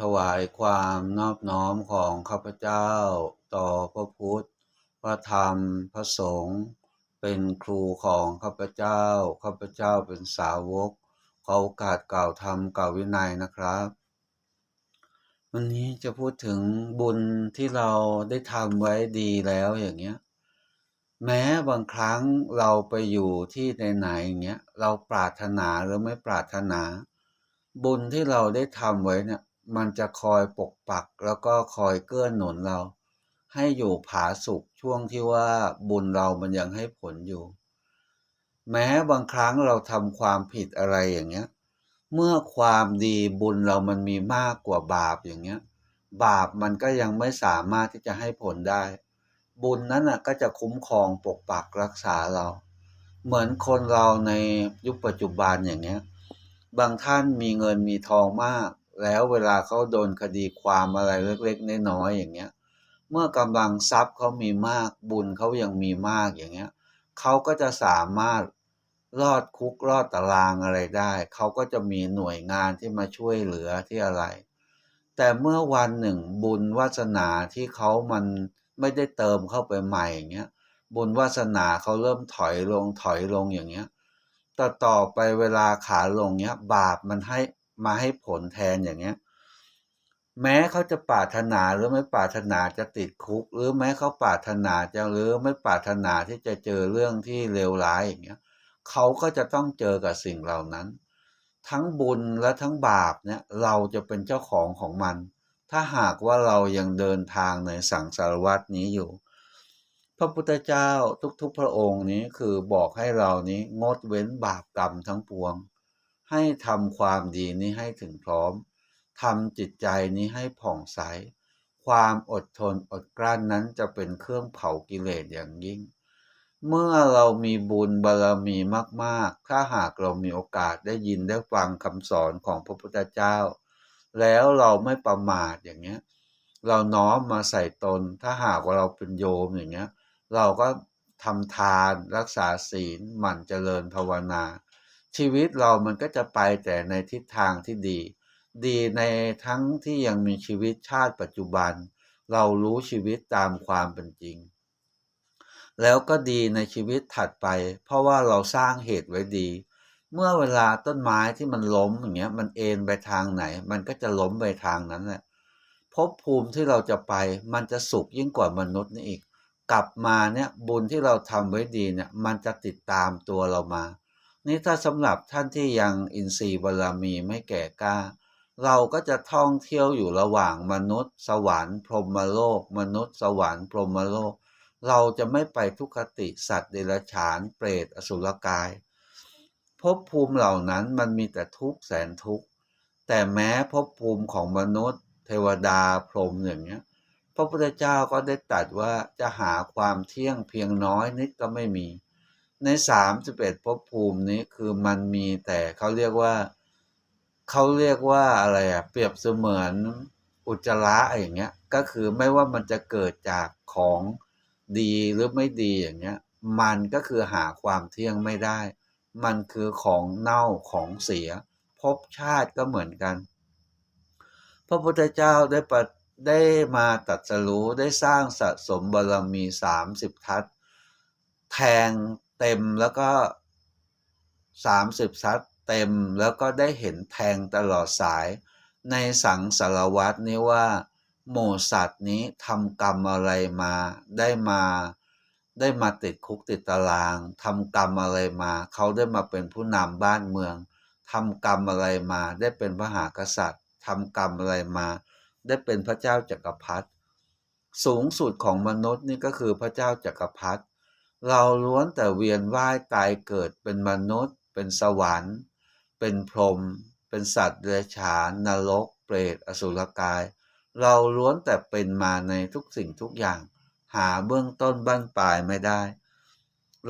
ถวายความนอบน้อมของข้าพเจ้า ต่อพระพุทธ พระธรรม พระสงฆ์ เป็นครูของข้าพเจ้า ข้าพเจ้าเป็นสาวก เขอโอกาสกล่าวธรรมกล่าววินัยนะครับ วันนี้จะพูดถึงบุญที่เราได้ทำไว้ดีแล้วอย่างเงี้ย แม้บางครั้งเราไปอยู่ที่ไหนๆอย่างเงี้ย เราปรารถนาหรือไม่ปรารถนาบุญที่เราได้ทำไว้เนี่ย มันจะคอยปกปักแล้วก็คอยเกื้อหนุนเรา ให้อยู่ผาสุกช่วงที่ว่าบุญเรามันยังให้ผลอยู่ แม้บางครั้งเราทำความผิดอะไรอย่างเงี้ย เมื่อความดีบุญเรามันมีมากกว่าบาปอย่างเงี้ย บาปมันก็ยังไม่สามารถที่จะให้ผลได้ บุญนั้นน่ะก็จะคุ้มครองปกปักรักษาเรา เหมือนคนเราในยุคปัจจุบันอย่างเงี้ย บางท่านมีเงินมีทองมาก แล้วเวลาเขาโดนคดีความอะไรเล็กๆน้อยๆอย่างเงี้ย เมื่อกำลังทรัพย์เขามีมากบุญเขายังมีมากอย่างเงี้ยเขาก็จะสามารถรอดคุกรอดตารางอะไรได้ เขาก็จะมีหน่วยงานที่มาช่วยเหลือที่อะไร แต่เมื่อวันหนึ่งบุญวาสนาที่เขามันไม่ได้เติมเข้าไปใหม่อย่างเงี้ยบุญวาสนาเขาเริ่มถอยลงถอยลงอย่างเงี้ยต่อต่อไปเวลาขาลงเนี้ย บาปมันให้ มาให้ผลแทนอย่างเงี้ย แม้เขาจะปรารถนาหรือไม่ปรารถนาจะติดคุก หรือแม้เขาปรารถนาจะหรือไม่ปรารถนาที่จะเจอเรื่องที่เลวร้ายอย่างเงี้ยเขาก็จะต้องเจอกับสิ่งเหล่านั้น ทั้งบุญและทั้งบาปเนี่ยเราจะเป็นเจ้าของของมัน ถ้าหากว่าเรายังเดินทางในสังสารวัตนี้อยู่ พระพุทธเจ้าทุกๆพระองค์นี้คือบอกให้เรานี้งดเว้นบาปกรรมทั้งปวง ให้ทำความดีนี้ให้ถึงพร้อมทำจิตใจนี้ให้ผ่องใส ความอดทนอดกลั้นนั้นจะเป็นเครื่องเผากิเลสอย่างยิ่ง เมื่อเรามีบุญบารมีมากๆ ถ้าหากเรามีโอกาสได้ยินได้ฟังคำสอนของพระพุทธเจ้า แล้วเราไม่ประมาทอย่างเงี้ย เราน้อมมาใส่ตน ถ้าหากว่าเราเป็นโยมอย่างเงี้ย เราก็ทำทานรักษาศีลหมั่นเจริญภาวนา ชีวิตเรามันก็จะไปแต่ในทิศทางที่ดี ดีในทั้งที่ยังมีชีวิตชาติปัจจุบัน เรารู้ชีวิตตามความเป็นจริง แล้วก็ดีในชีวิตถัดไป เพราะว่าเราสร้างเหตุไว้ดี เมื่อเวลาต้นไม้ที่มันล้มอย่างเงี้ย มันเอ็นไปทางไหน มันก็จะล้มไปทางนั้นแหละภพภูมิที่เราจะไป มันจะสุขยิ่งกว่ามนุษย์นี่อีก กลับมาเนี่ยบุญที่เราทำไว้ดีเนี่ย มันจะติดตามตัวเรามา นี่ถ้าสำหรับท่านที่ยังอินทรีย์บารมีไม่แก่กล้า เราก็จะท่องเที่ยวอยู่ระหว่างมนุษย์ สวรรค์พรหมโลก มนุษย์ สวรรค์พรหมโลก เราจะไม่ไปทุกขติสัตว์เดรัจฉาน เปรตอสุรกายภพภูมิเหล่านั้นมันมีแต่ทุกข์แสนทุกข์แต่แม้ภพภูมิของมนุษย์ เทวดาพรหมอย่างเงี้ยพระพุทธเจ้าก็ได้ตรัสว่าจะหาความเที่ยงเพียงน้อยนิดก็ไม่มี ในสามสิบเอ็ดภพภูมินี้คือมันมีแต่เขาเรียกว่าเขาเรียกว่าอะไรอะเปรียบเสมือนอุจจาระอย่างเงี้ย ก็คือไม่ว่ามันจะเกิดจากของดีหรือไม่ดีอย่างเงี้ย มันก็คือหาความเที่ยงไม่ได้ มันคือของเน่าของเสียภพชาติก็เหมือนกัน พระพุทธเจ้าได้ปได้มาตรัสรู้ได้สร้างสะสมบารมีสามสิบทัศแทง เต็มแล้วก็สามสิบทัศเต็มแล้วก็ได้เห็นแทงตลอดสาย ในสังสารวัตนี้ว่า หมูสัตว์นี้ทำกรรมอะไรมาได้มา ได้มาติดคุกติดตารางทำกรรมอะไรมา เขาได้มาเป็นผู้นำบ้านเมืองทำกรรมอะไรมาได้เป็นพระหากษัตริย์ทำกรรมอะไรมา ได้เป็นพระเจ้าจักรพรรดิสูงสุดของมนุษย์นี่ก็คือพระเจ้าจักรพรรดิ เราล้วนแต่เวียนว่ายตายเกิดเป็นมนุษย์ เป็นสวรรค์ เป็นพรหมเป็นสัตว์เดรัจฉานนรก เปรตอสุรกาย เราล้วนแต่เป็นมาในทุกสิ่งทุกอย่าง หาเบื้องต้นบ้านปลายไม่ได้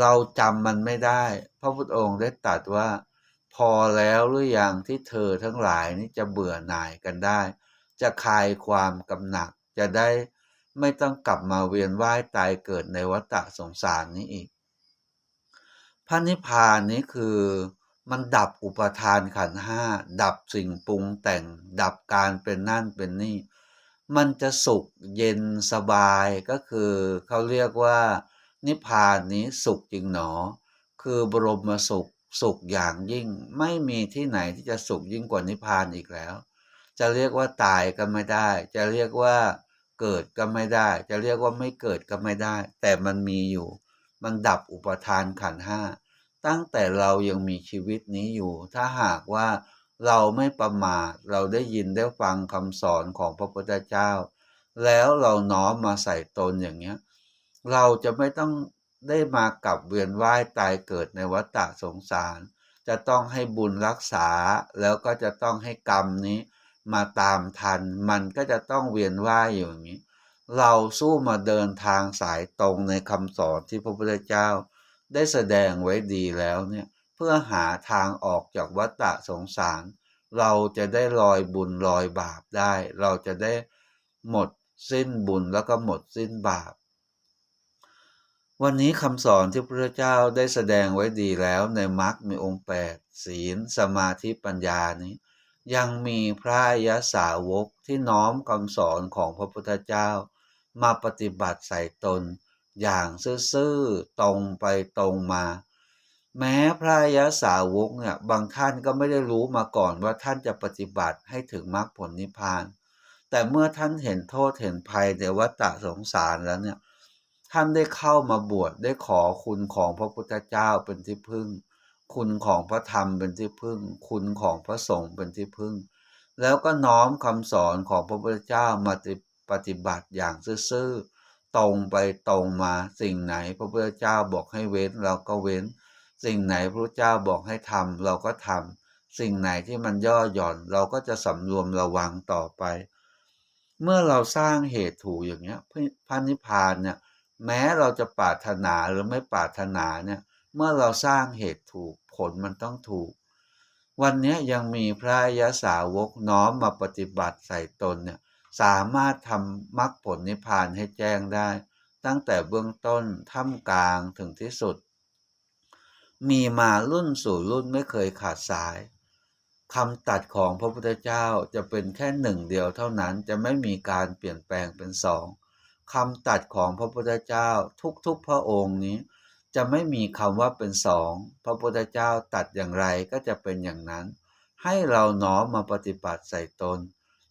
เราจำมันไม่ได้ พระพุทธองค์ได้ตรัสว่า พอแล้วหรือยังที่เธอทั้งหลายนี่จะเบื่อหน่ายกันได้ จะคลายความกำหนักจะได้ ไม่ต้องกลับมาเวียนว่ายตายเกิดในวัฏสงสารนี้อีก พระนิพพานนี้คือมันดับอุปทานขันห้า ดับสิ่งปรุงแต่ง ดับการเป็นนั่นเป็นนี่ มันจะสุขเย็นสบายก็คือเขาเรียกว่า นิพพานนี้สุขจริงหนอ คือบรมสุขสุขอย่างยิ่ง ไม่มีที่ไหนที่จะสุขยิ่งกว่านิพพานอีกแล้ว จะเรียกว่าตายก็ไม่ได้ จะเรียกว่า เกิดก็ไม่ได้ จะเรียกว่าไม่เกิดก็ไม่ได้ แต่มันมีอยู่ มันดับอุปทานขันห้าตั้งแต่เรายังมีชีวิตนี้อยู่ ถ้าหากว่าเราไม่ประมาทเราได้ยินได้ฟังคำสอนของพระพุทธเจ้า แล้วเราน้อมมาใส่ตนอย่างเนี้ย เราจะไม่ต้องได้มากลับเวียนว่ายตายเกิดในวัฏฏสงสาร จะต้องให้บุญรักษาแล้วก็จะต้องให้กรรมนี้ มาตามทัน มันก็จะต้องเวียนว่ายอยู่อย่างนี้ เราสู้มาเดินทางสายตรงในคำสอนที่พระพุทธเจ้า ได้แสดงไว้ดีแล้วเนี่ยเพื่อหาทางออกจากวัฏฏะสงสาร เราจะได้ลอยบุญลอยบาปได้ เราจะได้หมดสิ้นบุญแล้วก็หมดสิ้นบาป วันนี้คำสอนที่พระเจ้าได้แสดงไว้ดีแล้วในมรรคมีองค์แปดศีลสมาธิปัญญานี้ ยังมีพระยสาวกที่น้อมคำสอนของพระพุทธเจ้า มาปฏิบัติใส่ตน อย่างซื่อๆตรงไปตรงมา แม้พระยสาวกเนี่ยบางท่านก็ไม่ได้รู้มาก่อนว่าท่านจะปฏิบัติให้ถึงมรรคผลนิพพาน แต่เมื่อท่านเห็นโทษเห็นภัยในวัฏฏะสงสารแล้วเนี่ยท่านได้เข้ามาบวชได้ขอคุณของพระพุทธเจ้าเป็นที่พึ่ง คุณของพระธรรมเป็นที่พึ่ง คุณของพระสงฆ์เป็นที่พึ่ง แล้วก็น้อมคำสอนของพระพุทธเจ้ามาปฏิบัติอย่างซื่อๆตรงไปตรงมาสิ่งไหนพระพุทธเจ้าบอกให้เว้นเราก็เว้น สิ่งไหนพระเจ้าบอกให้ทำเราก็ทำสิ่งไหนที่มันย่อหย่อนเราก็จะสำรวมระวังต่อไป เมื่อเราสร้างเหตุถูกอย่างเนี้ยพระนิพพานเนี่ยแม้เราจะปรารถนาหรือไม่ปรารถนาเนี่ย เมื่อเราสร้างเหตุถูกผลมันต้องถูก วันนี้ยังมีพระยาสาวกน้อมมาปฏิบัติใส่ตนเนี่ยสามารถทำมรรคผลนิพพานให้แจ้งได้ ตั้งแต่เบื้องต้นท่ามกลางถึงที่สุด มีมารุ่นสู่รุ่นไม่เคยขาดสายคำตัดของพระพุทธเจ้าจะเป็นแค่หนึ่งเดียวเท่านั้นจะไม่มีการเปลี่ยนแปลงเป็นสองคำตัดของพระพุทธเจ้าทุกๆพระองค์นี้ จะไม่มีคำว่าเป็นสองพระพุทธเจ้าตัดอย่างไรก็จะเป็นอย่างนั้น ให้เราน้อมมาปฏิบัติใส่ตน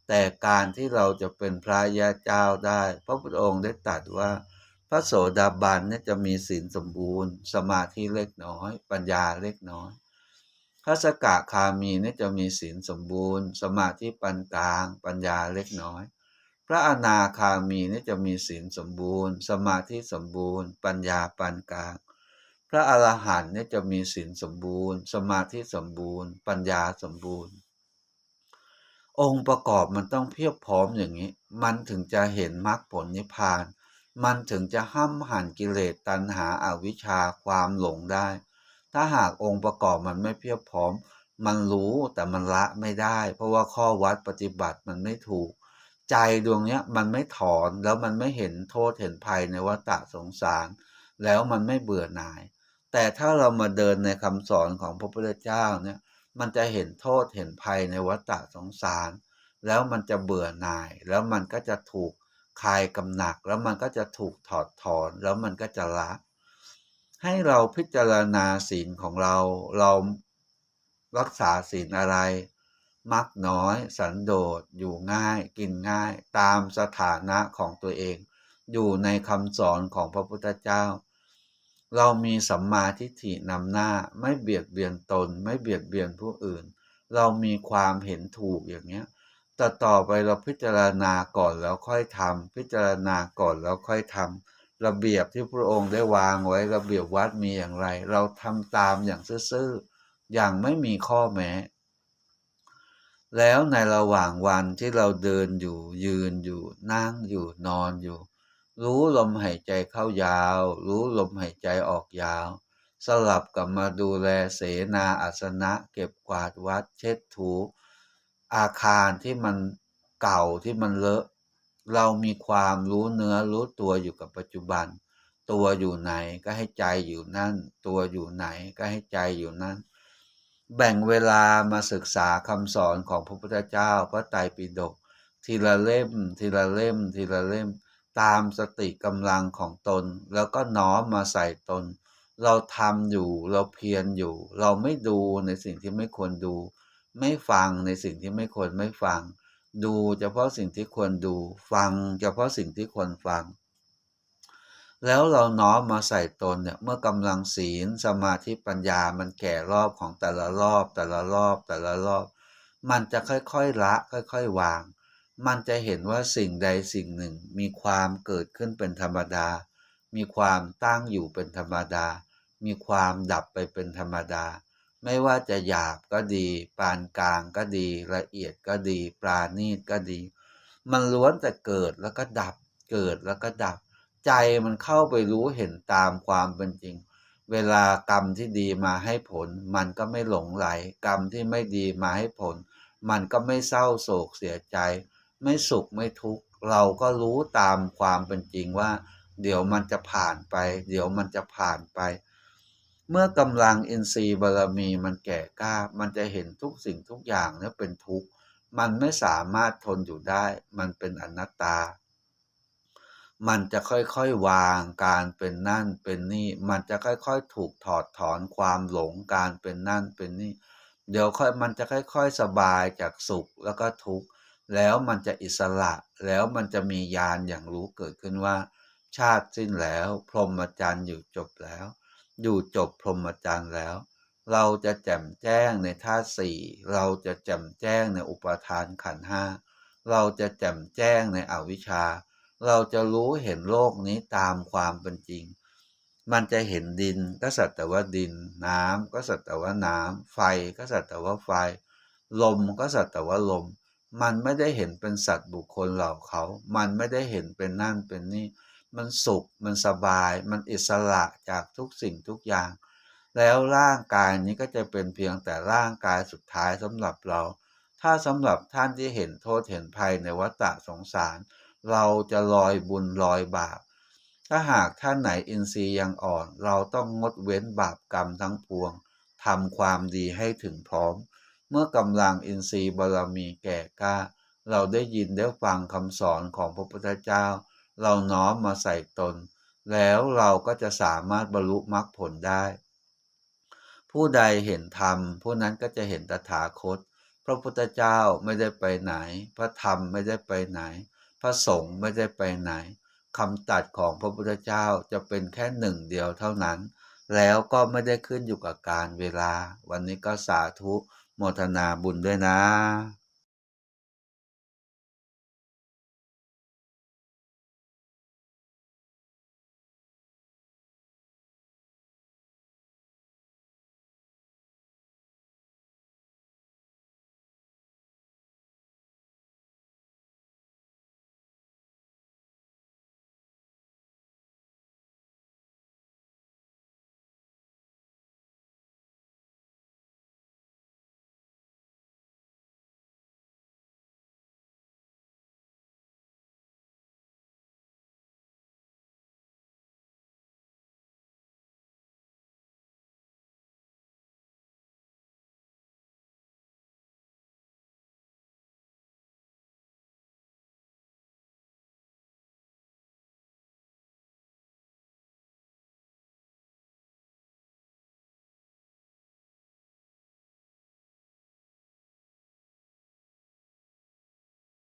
แต่การที่เราจะเป็นพระยาเจ้าได้ พระพุทธองค์ได้ตรัสว่า พระโสดาบันเนี่ยจะมีศีลสมบูรณ์ สมาธิเล็กน้อย ปัญญาเล็กน้อยพระสกะคามีเนี่ยจะมีศีลสมบูรณ์ สมาธิปานกลาง ปัญญาเล็กน้อยพระอนาคามีนี่จะมีศีลสมบูรณ์ สมาธิสมบูรณ์ ปัญญาปานกลาง พระอรหันต์เนี่ยจะมีศีลสมบูรณ์ สมาธิสมบูรณ์ ปัญญาสมบูรณ์ องค์ประกอบมันต้องเพียบพร้อมอย่างนี้ มันถึงจะเห็นมรรคผลนิพพาน มันถึงจะห้ามหันกิเลสตัณหาอาวิชชาความหลงได้ ถ้าหากองค์ประกอบมันไม่เพียบพร้อม มันรู้แต่มันละไม่ได้ เพราะว่าข้อวัดปฏิบัติมันไม่ถูก ใจดวงเนี้ยมันไม่ถอนแล้วมันไม่เห็นโทษเห็นภัยในวัฏสงสาร แล้วมันไม่เบื่อหน่าย แต่ถ้าเรามาเดินในคำสอนของพระพุทธเจ้าเนี่ยมันจะเห็นโทษเห็นภัยในวัฏสงสาร แล้วมันจะเบื่อหน่าย แล้วมันก็จะถูกคลายกำหนัก แล้วมันก็จะถูกถอดถอน แล้วมันก็จะละ ให้เราพิจารณาศีลของเรา เรารักษาศีลอะไร มักน้อย สันโดษ อยู่ง่าย กินง่าย ตามสถานะของตัวเอง อยู่ในคำสอนของพระพุทธเจ้า เรามีสัมมาทิฏฐินำหน้าไม่เบียดเบียนตน ไม่เบียดเบียนผู้อื่น เรามีความเห็นถูกอย่างเนี้ยแต่ต่อไปเราพิจารณาก่อนแล้วค่อยทำพิจารณาก่อนแล้วค่อยทำระเบียบที่พระองค์ได้วางไว้ระเบียบวัดมีอย่างไร เราทำตามอย่างซื่อๆอย่างไม่มีข้อแม้ แล้วในระหว่างวันที่เราเดินอยู่ยืนอยู่นั่งอยู่นอนอยู่ รู้ลมหายใจเข้ายาว รู้ลมหายใจออกยาว สลับกับมาดูแลเสนาอาสนะ เก็บกวาดวัดเช็ดถู อาคารที่มันเก่าที่มันเลอะ เรามีความรู้เนื้อรู้ตัวอยู่กับปัจจุบัน ตัวอยู่ไหนก็ให้ใจอยู่นั่น ตัวอยู่ไหนก็ให้ใจอยู่นั่น แบ่งเวลามาศึกษาคำสอนของพระพุทธเจ้าพระไตรปิฎกทีละเล่ม ทีละเล่ม ทีละเล่ม ตามสติกำลังของตน แล้วก็น้อมมาใส่ตน เราทำอยู่เราเพียรอยู่ เราไม่ดูในสิ่งที่ไม่ควรดู ไม่ฟังในสิ่งที่ไม่ควรไม่ฟัง ดูเฉพาะสิ่งที่ควรดู ฟังเฉพาะสิ่งที่ควรฟัง แล้วเราน้อมมาใส่ตนเนี่ยเมื่อกำลังศีลสมาธิปัญญามันแก่รอบของแต่ละรอบ แต่ละรอบแต่ละรอบ มันจะค่อยๆละ ค่อยๆวาง มันจะเห็นว่าสิ่งใดสิ่งหนึ่งมีความเกิดขึ้นเป็นธรรมดา มีความตั้งอยู่เป็นธรรมดา มีความดับไปเป็นธรรมดา ไม่ว่าจะหยาบก็ดี ปานกลางก็ดี ละเอียดก็ดี ปราณีตก็ดี มันล้วนแต่เกิดแล้วก็ดับ เกิดแล้วก็ดับ ใจมันเข้าไปรู้เห็นตามความเป็นจริง เวลากรรมที่ดีมาให้ผล มันก็ไม่หลงไหล กรรมที่ไม่ดีมาให้ผล มันก็ไม่เศร้าโศกเสียใจ ไม่สุขไม่ทุกข์เราก็รู้ตามความเป็นจริงว่า เดี๋ยวมันจะผ่านไป เดี๋ยวมันจะผ่านไป เมื่อกำลังอินทรีย์บารมีมันแก่กล้า มันจะเห็นทุกสิ่งทุกอย่างเนี่ยเป็นทุกข์มันไม่สามารถทนอยู่ได้ มันเป็นอนัตตา มันจะค่อยๆวางการเป็นนั่นเป็นนี่ มันจะค่อยๆ ถูกถอดถอนความหลงการเป็นนั่นเป็นนี่ เดี๋ยวค่อยมันจะค่อย ๆ สบายจากสุขแล้วก็ทุกข์ แล้วมันจะอิสระแล้วมันจะมีญาณอย่างรู้เกิดขึ้นว่า ชาติสิ้นแล้ว พรหมจรรย์อยู่จบแล้ว อยู่จบพรหมจรรย์แล้ว เราจะแจ่มแจ้งในธาตุสี่เราจะแจ่มแจ้งในอุปทานขันห้าเราจะแจ่มแจ้งในอวิชชา เราจะรู้เห็นโลกนี้ตามความเป็นจริง มันจะเห็นดินก็สัตว์แต่ว่าดิน น้ำก็สัตว์แต่ว่าน้ำไฟก็สัตว์แต่ว่าไฟ ลมก็สัตว์แต่ว่าลมมั มันไม่ได้เห็นเป็นสัตว์บุคคลเหล่าเขา มันไม่ได้เห็นเป็นนั่นเป็นนี่ มันสุข มันสบาย มันอิสระจากทุกสิ่งทุกอย่าง แล้วร่างกายนี้ก็จะเป็นเพียงแต่ร่างกายสุดท้ายสำหรับเรา ถ้าสำหรับท่านที่เห็นโทษเห็นภัยในวัฏสงสาร เราจะลอยบุญลอยบาป ถ้าหากท่านไหนอินทรีย์ยังอ่อน เราต้องงดเว้นบาปกรรมทั้งปวงทำความดีให้ถึงพร้อม เมื่อกำลังอินทรีย์บารมีแก่กล้า เราได้ยินได้ฟังคำสอนของพระพุทธเจ้า เราน้อมมาใส่ตน แล้วเราก็จะสามารถบรรลุมรรคผลได้ ผู้ใดเห็นธรรม ผู้นั้นก็จะเห็นตถาคต พระพุทธเจ้าไม่ได้ไปไหน พระธรรมไม่ได้ไปไหน พระสงฆ์ไม่ได้ไปไหนคำตัดของพระพุทธเจ้าจะเป็นแค่หนึ่งเดียวเท่านั้น แล้วก็ไม่ได้ขึ้นอยู่กับการเวลา วันนี้ก็สาธุ โมทนาบุญด้วยนะ